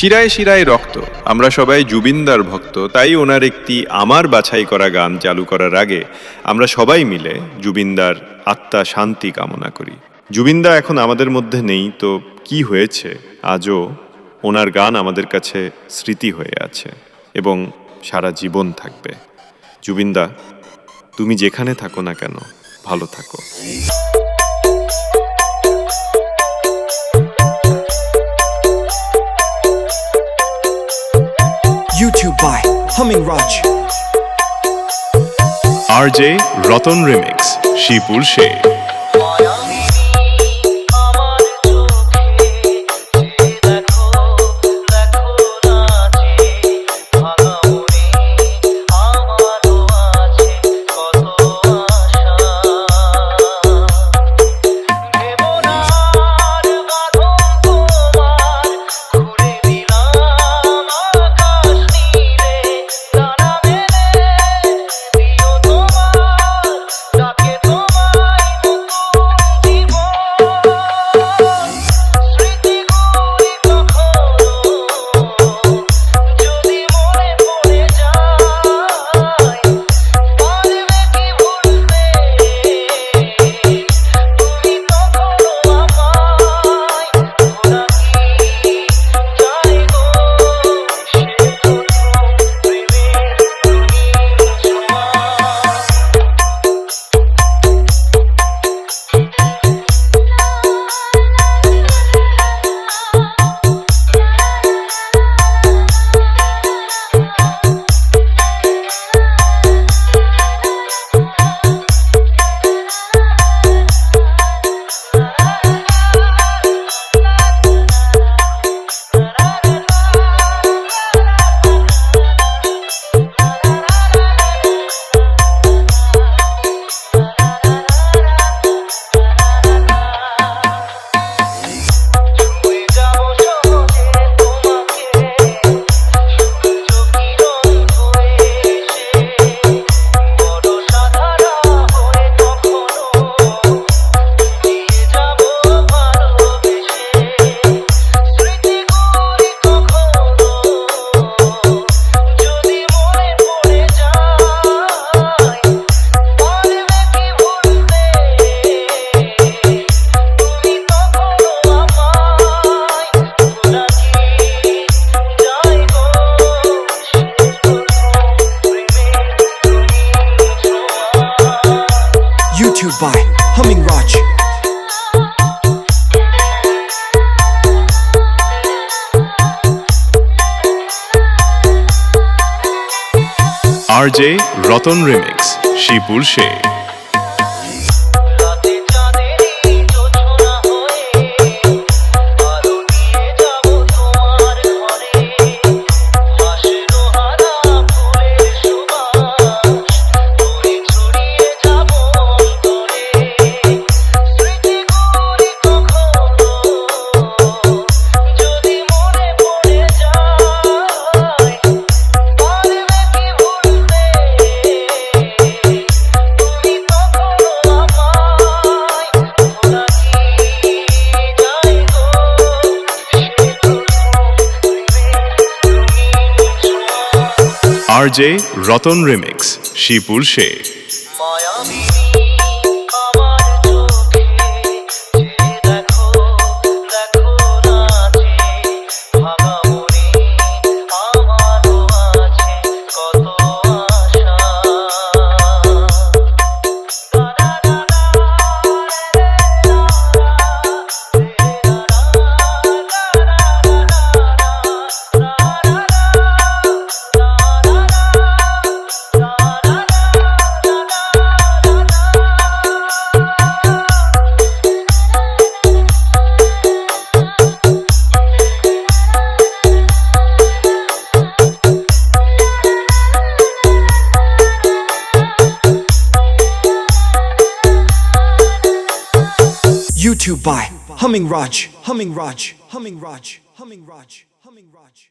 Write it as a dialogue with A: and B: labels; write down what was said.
A: শিরায় শিরায় রক্ত। আমরা সবাই জুবিনদার ভক্ত, তাই ওনার একটি আমার বাছাই করা গান চালু করার আগে আমরা সবাই মিলে জুবিনদার আত্মা শান্তি কামনা করি। জুবিনদা এখন আমাদের মধ্যে নেই, তো কি হয়েছে? আজও ওনার গান আমাদের কাছে স্মৃতি হয়ে আছে এবং সারা জীবন থাকবে। জুবিনদা, তুমি যেখানে থাকো না কেন, ভালো থাকো।
B: By Raj.
A: R J Ratan remix Shipur
B: by Humming Raj.
A: R J Ratan remix Shipur R J Ratan remix Shipur say
B: YouTube by Humming Raj. Humming Raj. Humming Raj. Humming Raj. Humming Raj.